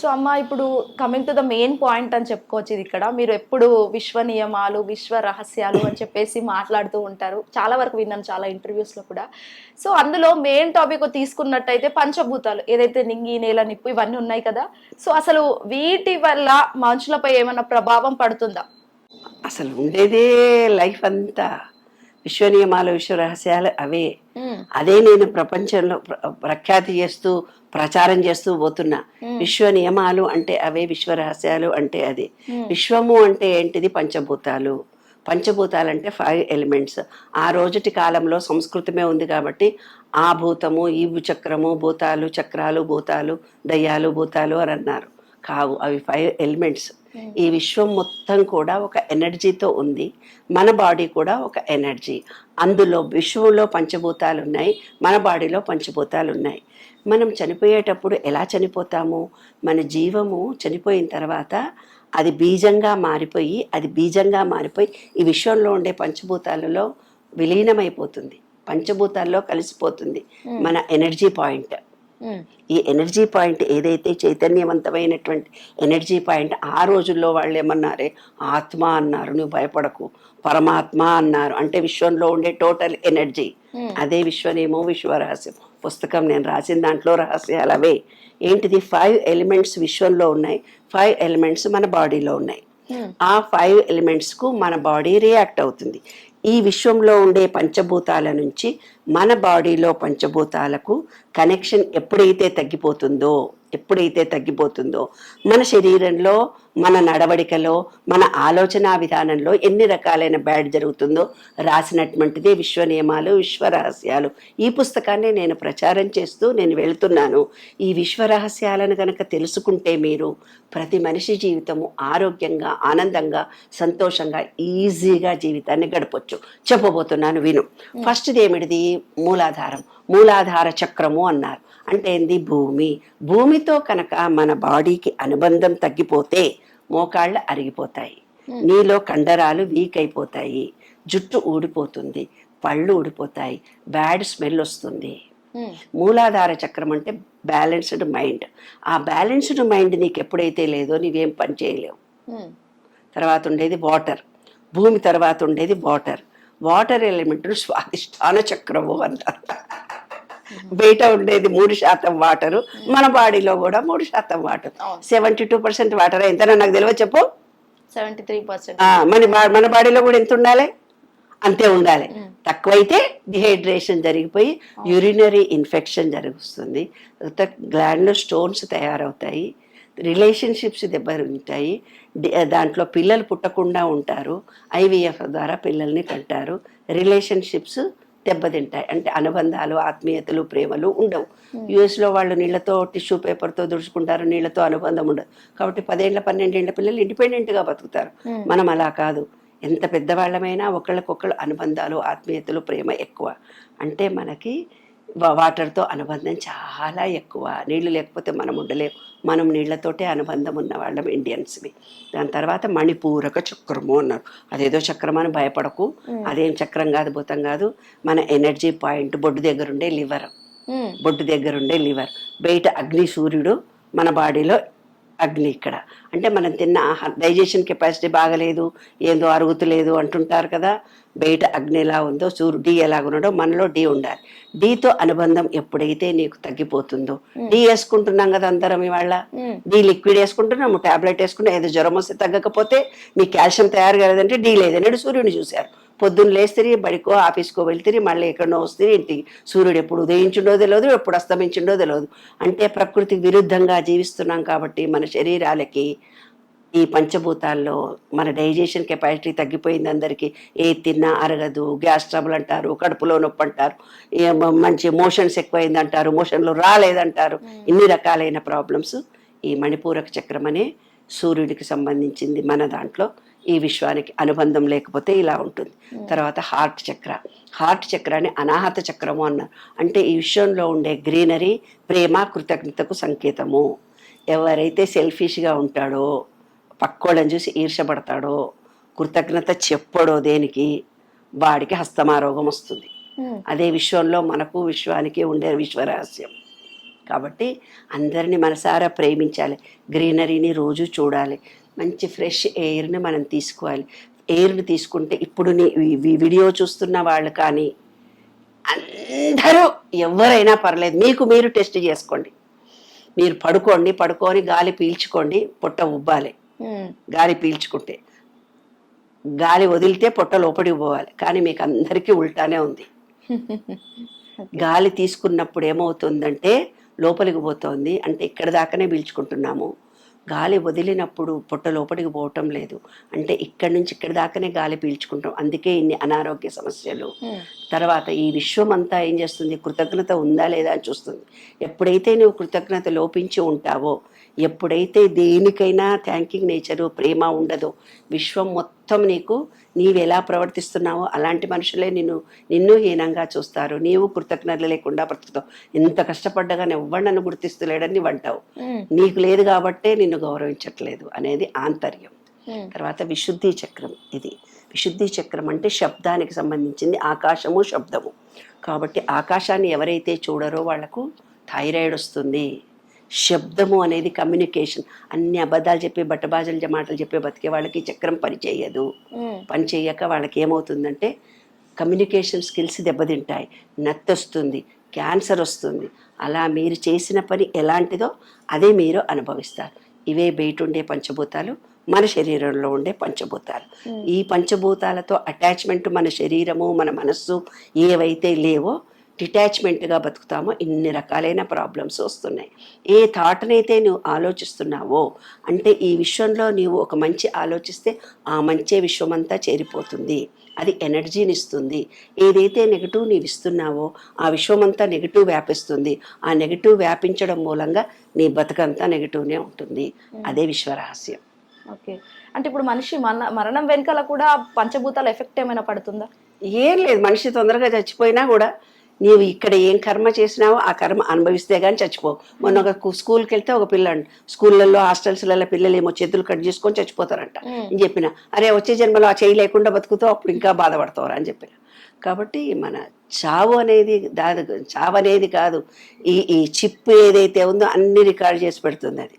So అమ్మ ఇప్పుడు coming to the main point అని చెప్పుకోవచ్చు ఇది ఇక్కడ. మీరు ఎప్పుడు విశ్వ నియమాలు విశ్వ రహస్యాలు అని చెప్పేసి మాట్లాడుతూ ఉంటారు. చాలా వరకు విన్నాను చాలా ఇంటర్వ్యూస్లో కూడా. సో అందులో మెయిన్ టాపిక్ తీసుకున్నట్టయితే పంచభూతాలు. ఏదైతే నింగి నేల నిప్పు ఇవన్నీ ఉన్నాయి కదా. సో అసలు వీటి వల్ల మనుషులపై ఏమైనా ప్రభావం పడుతుందా? అసలు ఉండేదే లైఫ్ అంతా. విశ్వ నియమాలు విశ్వ రహస్యాలు అవే. అదే నేను ప్రపంచంలో ప్ర- ప్రఖ్యాతి చేస్తూ ప్రచారం చేస్తూ పోతున్నా. విశ్వ నియమాలు అంటే అవే విశ్వ రహస్యాలు అంటే అది. విశ్వము అంటే ఏంటిది? పంచభూతాలు. పంచభూతాలు అంటే ఫైవ్ ఎలిమెంట్స్ ఆ రోజుటి కాలంలో సంస్కృతమే ఉంది కాబట్టి ఆ భూతము ఈ చక్రము భూతాలు చక్రాలు భూతాలు దయ్యాలు భూతాలు అని అన్నారు. కావు. అవి ఫైవ్ ఎలిమెంట్స్ ఈ విశ్వం మొత్తం కూడా ఒక ఎనర్జీతో ఉంది. మన బాడీ కూడా ఒక ఎనర్జీ అందులో విశ్వంలో పంచభూతాలు ఉన్నాయి మన బాడీలో పంచభూతాలు ఉన్నాయి మనం చనిపోయేటప్పుడు ఎలా చనిపోతాము? మన జీవము చనిపోయిన తర్వాత అది బీజంగా మారిపోయి అది బీజంగా మారిపోయి ఈ విశ్వంలో ఉండే పంచభూతాలలో విలీనమైపోతుంది. పంచభూతాల్లో కలిసిపోతుంది. మన ఎనర్జీ పాయింట్ ఈ ఎనర్జీ పాయింట్ ఏదైతే చైతన్యవంతమైనటువంటి ఎనర్జీ పాయింట్ ఆ రోజుల్లో వాళ్ళు ఏమన్నారే ఆత్మ అన్నారు నువ్వు భయపడకు పరమాత్మ అన్నారు. అంటే విశ్వంలో ఉండే టోటల్ ఎనర్జీ. అదే విశ్వనేమో విశ్వ రహస్యం పుస్తకం నేను రాసిన దాంట్లో రహస్యాలు అవే. ఏంటిది? ఫైవ్ ఎలిమెంట్స్ విశ్వంలో ఉన్నాయి. ఫైవ్ ఎలిమెంట్స్ మన బాడీలో ఉన్నాయి. ఆ ఫైవ్ ఎలిమెంట్స్కు మన బాడీ రియాక్ట్ అవుతుంది. ఈ విశ్వంలో ఉండే పంచభూతాల నుంచి మన బాడీలో పంచభూతాలకు కనెక్షన్ ఎప్పుడైతే తగ్గిపోతుందో ఎప్పుడైతే తగ్గిపోతుందో మన శరీరంలో మన నడవడికలో మన ఆలోచన విధానంలో ఎన్ని రకాలైన బ్యాడ్ జరుగుతుందో రాసినటువంటిదే విశ్వ నియమాలు విశ్వ రహస్యాలు ఈ పుస్తకాన్ని నేను ప్రచారం చేస్తూ నేను వెళ్తున్నాను. ఈ విశ్వ రహస్యాలను కనుక తెలుసుకుంటే మీరు ప్రతి మనిషి జీవితము ఆరోగ్యంగా ఆనందంగా సంతోషంగా ఈజీగా జీవితాన్ని గడపొచ్చు. చెప్పబోతున్నాను విను. ఫస్ట్ది ఏమిటిది? మూలాధారం. మూలాధార చక్రము అన్నారు. అంటే ఏంది? భూమి. భూమితో కనుక మన బాడీకి అనుబంధం తగ్గిపోతే మోకాళ్ళు అరిగిపోతాయి. నీలో కండరాలు వీక్ అయిపోతాయి. జుట్టు ఊడిపోతుంది. పళ్ళు ఊడిపోతాయి. బ్యాడ్ స్మెల్ వస్తుంది. మూలాధార చక్రం అంటే బ్యాలెన్స్డ్ మైండ్. ఆ బ్యాలెన్స్డ్ మైండ్ నీకు ఎప్పుడైతే లేదో నీవేం పని చేయలేవు. తర్వాత ఉండేది వాటర్. భూమి తర్వాత ఉండేది వాటర్. వాటర్ ఎలిమెంట్ స్వాదిష్టాన చక్రము అంటారు. బయట ఉండేది మూడు శాతం వాటరు. మన బాడీలో కూడా మూడు శాతం water. Seventy two percent water. ఎంతనో నాకు తెలియదు చెప్పు? Seventy three percent. మన మన బాడీలో కూడా ఎంత ఉండాలి? అంతే ఉండాలి. తక్కువైతే డిహైడ్రేషన్ జరిగిపోయి యూరినరీ ఇన్ఫెక్షన్ జరుగుతుంది తర్వాత గ్లాండ్లో స్టోన్స్ తయారవుతాయి. రిలేషన్షిప్స్ దెబ్బతింటాయి. దాంట్లో పిల్లలు పుట్టకుండా ఉంటారు. ఐవీఎఫ్ ద్వారా పిల్లల్ని కంటారు. రిలేషన్షిప్స్ దెబ్బతింటాయి. అంటే అనుబంధాలు ఆత్మీయతలు ప్రేమలు ఉండవు. US లో వాళ్ళు నీళ్ళతో టిష్యూ పేపర్తో దుడుచుకుంటారు. నీళ్ళతో అనుబంధం ఉండదు. కాబట్టి పదేళ్ళ పన్నెండేళ్ళ పిల్లలు ఇండిపెండెంట్గా బతుకుతారు. మనం అలా కాదు. ఎంత పెద్దవాళ్ళమైనా ఒకళ్ళకొకళ్ళు అనుబంధాలు ఆత్మీయతలు ప్రేమ ఎక్కువ. అంటే మనకి వాటర్తో అనుబంధం చాలా ఎక్కువ. నీళ్ళు లేకపోతే మనం ఉండలేం. మనం నీళ్ళతోటే అనుబంధం ఉన్న వాళ్ళం ఇండియన్స్వి. దాని తర్వాత మణిపూరక చక్రము అన్నారు. అదేదో చక్రం అని భయపడకు. అదేం చక్రం కాదు భూతం కాదు. మన ఎనర్జీ పాయింట్ బొడ్డు దగ్గర ఉండే లివర్ బొడ్డు దగ్గర ఉండే లివర్. బయట అగ్ని సూర్యుడు మన బాడీలో అగ్ని ఇక్కడ. అంటే మనం తిన్న ఆహారం డైజెషన్ కెపాసిటీ బాగలేదు ఏందో అరుగుతలేదు అంటుంటారు కదా బయట అగ్ని ఎలా ఉందో సూర్యు డి ఎలాగున్నాడో మనలో డి ఉండాలి. డితో అనుబంధం ఎప్పుడైతే నీకు తగ్గిపోతుందో. డి వేసుకుంటున్నాం కదా అందరం ఇవాళ. డి లిక్విడ్ వేసుకుంటున్నాము టాబ్లెట్ వేసుకుంటే ఏదో జ్వరం వస్తే తగ్గకపోతే మీ కాల్షియం తయారు కాలేదంటే డి లేదన్నాడు సూర్యుని చూశారు. పొద్దున్న లేస్తే బడికో ఆఫీస్కో వెళ్తే మళ్ళీ ఎక్కడో వస్తే ఇంటికి. సూర్యుడు ఎప్పుడు ఉదయించిండో తెలియదు ఎప్పుడు అస్తమించిండో తెలియదు అంటే ప్రకృతికి విరుద్ధంగా జీవిస్తున్నాం కాబట్టి మన శరీరాలకి ఈ పంచభూతాల్లో మన డైజెషన్ కెపాసిటీ తగ్గిపోయింది అందరికీ. ఏ తిన్నా అరగదు గ్యాస్ ట్రబుల్ అంటారు కడుపులో నొప్పి అంటారు మంచి మోషన్స్ ఎక్కువైంది అంటారు మోషన్లు రాలేదంటారు. ఇన్ని రకాలైన ప్రాబ్లమ్స్ ఈ మణిపూరక చక్రం అనే సూర్యుడికి సంబంధించింది మన దాంట్లో. ఈ విశ్వానికి అనుబంధం లేకపోతే ఇలా ఉంటుంది. తర్వాత హార్ట్ చక్ర. హార్ట్ చక్రాన్ని అనాహత చక్రము అన్నారు అంటే ఈ విశ్వంలో ఉండే గ్రీనరీ ప్రేమ కృతజ్ఞతకు సంకేతము. ఎవరైతే సెల్ఫిష్గా ఉంటాడో పక్కోళ్ళని చూసి ఈర్షపడతాడో కృతజ్ఞత చెప్పడో దేనికి? వాడికి హస్తమారోగం వస్తుంది. అదే విశ్వంలో మనకు విశ్వానికి ఉండే విశ్వరహస్యం. కాబట్టి అందరినీ మనసారా ప్రేమించాలి. గ్రీనరీని రోజు చూడాలి. మంచి ఫ్రెష్ ఎయిర్ని మనం తీసుకోవాలి. ఎయిర్ని తీసుకుంటే ఇప్పుడు వీడియో చూస్తున్న వాళ్ళు కానీ అందరూ ఎవరైనా పర్లేదు మీకు మీరు టెస్ట్ చేసుకోండి. మీరు పడుకోండి పడుకొని గాలి పీల్చుకోండి పొట్ట ఉబ్బాలి. గాలి పీల్చుకుంటే. గాలి వదిలితే పొట్ట లోపలికి పోవాలి కానీ మీకు అందరికీ ఉల్టానే ఉంది. గాలి తీసుకున్నప్పుడు ఏమవుతుందంటే లోపలికి పోతుంది అంటే ఇక్కడ దాకానే పీల్చుకుంటున్నాము. గాలి వదిలినప్పుడు పొట్ట లోపలికి పోవటం లేదు. అంటే ఇక్కడి నుంచి ఇక్కడ దాకానే గాలి పీల్చుకుంటాం. అందుకే ఇన్ని అనారోగ్య సమస్యలు. తర్వాత ఈ విశ్వం అంతా ఏం చేస్తుంది? కృతజ్ఞత ఉందా లేదా అని చూస్తుంది. ఎప్పుడైతే నువ్వు కృతజ్ఞత లోపించి ఉంటావో ఎప్పుడైతే దేనికైనా థ్యాంకింగ్ నేచరు ప్రేమ ఉండదో విశ్వం మొత్తం నీకు నీవు ఎలా ప్రవర్తిస్తున్నావో అలాంటి మనుషులే నిన్ను నిన్ను హీనంగా చూస్తారు. నీవు కృతజ్ఞత లేకుండా బ్రతుకుతావు. ఎంత కష్టపడ్డగా ఎవ్వరు నన్ను గుర్తిస్తలేడని ఉమ్, నీకు లేదు కాబట్టే నిన్ను గౌరవించట్లేదు అనేది ఆంతర్యం. తర్వాత విశుద్ధి చక్రం ఇది. విశుద్ధి చక్రం అంటే శబ్దానికి సంబంధించింది ఆకాశము శబ్దము. కాబట్టి ఆకాశాన్ని ఎవరైతే చూడరో వాళ్ళకు థైరాయిడ్ వస్తుంది. శబ్దము అనేది కమ్యూనికేషన్. అన్ని అబద్ధాలు చెప్పి బట్టబాజలు మాటలు చెప్పే బతికే వాళ్ళకి చక్రం పనిచేయదు ఉమ్, పని చేయక వాళ్ళకి ఏమవుతుందంటే కమ్యూనికేషన్ స్కిల్స్ దెబ్బతింటాయి. నత్తి వస్తుంది క్యాన్సర్ వస్తుంది. అలా మీరు చేసిన పని ఎలాంటిదో అదే మీరు అనుభవిస్తారు. ఇవే బయట ఉండే పంచభూతాలు. మన శరీరంలో ఉండే పంచభూతాలు. ఈ పంచభూతాలతో అటాచ్మెంట్ మన శరీరము మన మనస్సు ఏవైతే లేవో డిటాచ్మెంట్గా బతుకుతామో ఇన్ని రకాలైన ప్రాబ్లమ్స్ వస్తున్నాయి. ఏ థాట్నైతే నువ్వు ఆలోచిస్తున్నావో అంటే ఈ విశ్వంలో నీవు ఒక మంచి ఆలోచిస్తే ఆ మంచే విశ్వమంతా చేరిపోతుంది. అది ఎనర్జీని ఇస్తుంది ఏదైతే నెగిటివ్ నీవు ఇస్తున్నావో ఆ విశ్వమంతా నెగిటివ్ వ్యాపిస్తుంది. ఆ నెగిటివ్ వ్యాపించడం మూలంగా నీ బతుకంతా నెగిటివ్నే ఉంటుంది. అదే విశ్వరహస్యం. ఓకే. అంటే ఇప్పుడు మనిషి మన మరణం వెనకాల కూడా పంచభూతాల ఎఫెక్ట్ ఏమైనా పడుతుందా? ఏం లేదు. మనిషి తొందరగా చచ్చిపోయినా కూడా నీవు ఇక్కడ ఏం కర్మ చేసినావో ఆ కర్మ అనుభవిస్తే కానీ చచ్చిపోవు. మొన్న ఒక స్కూల్కి వెళ్తే ఒక పిల్లండి స్కూళ్ళల్లో హాస్టల్స్లలో పిల్లలు ఏమో చేతులు కట్ చేసుకొని చచ్చిపోతారంట. అని చెప్పిన. అరే వచ్చే జన్మలో ఆ చేయి లేకుండా బతుకుతావు అప్పుడు ఇంకా బాధపడతావురా అని చెప్పిన. కాబట్టి మన చావు అనేది దాని చావు అనేది కాదు. ఈ ఈ చిప్ ఏదైతే ఉందో అన్ని రికార్డ్ చేసి పెడుతుంది అది.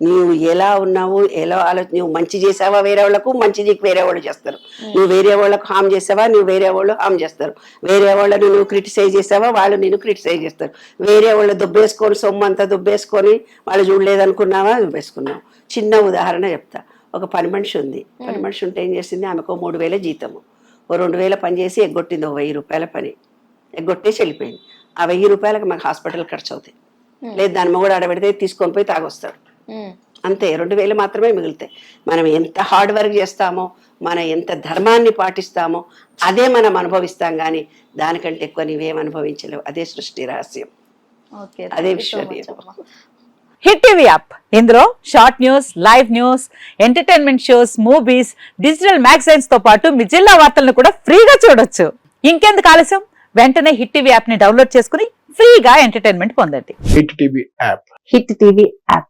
నీవు ఎలా ఉన్నావు ఎలా ఆలో నువ్వు మంచి చేసావా వేరే వాళ్ళకు మంచి నీకు వేరే వాళ్ళు చేస్తారు. నువ్వు వేరే వాళ్ళకు హామ్ చేసావా నువ్వు వేరే వాళ్ళు హామ్ చేస్తారు. వేరే వాళ్ళని నువ్వు క్రిటిసైజ్ చేసావా వాళ్ళు నేను క్రిటిసైజ్ చేస్తారు. వేరే వాళ్ళు దుబ్బేసుకొని సొమ్ము అంతా దుబ్బేసుకొని వాళ్ళు చూడలేదనుకున్నావా దుబ్బేసుకున్నావు. చిన్న ఉదాహరణ చెప్తా. ఒక పని మనిషి ఉంది. పని మనిషి ఉంటే ఏం చేసింది? ఆమెకు మూడు వేల జీతము. ఓ రెండు వేల పని చేసి ఎగ్గొట్టింది ఓ వెయ్యి రూపాయల పని. ఎగ్గొట్టేసి వెళ్ళిపోయింది. ఆ వెయ్యి రూపాయలకు మాకు హాస్పిటల్ ఖర్చు అవుతాయి లేదు దాని మొగుడు ఆడబెడితే తీసుకొని పోయి తాగొస్తాడు అంతే రెండు వేలు మాత్రమే మిగులుతాయి. మనం ఎంత హార్డ్ వర్క్ చేస్తామో మనం ఎంత ధర్మాన్ని పాటిస్తామో అదే మనం అనుభవిస్తాం కానీ దానికంటే ఎక్కువ నీవేం అనుభవించలేవు. అదే సృష్టి రహస్యం. ఓకే అదే అమ్మా. హిట్ టీవీ యాప్ ఇందులో short news live news entertainment shows movies digital మ్యాగజైన్స్తో పాటు మీ జిల్లా వార్తలను కూడా ఫ్రీగా చూడొచ్చు. ఇంకెందుకు ఆలస్యం? వెంటనే హిట్ టీవీ యాప్ని డౌన్లోడ్ చేసుకుని ఫ్రీగా ఎంటర్టైన్మెంట్ పొందండి. Hit TV app hit TV app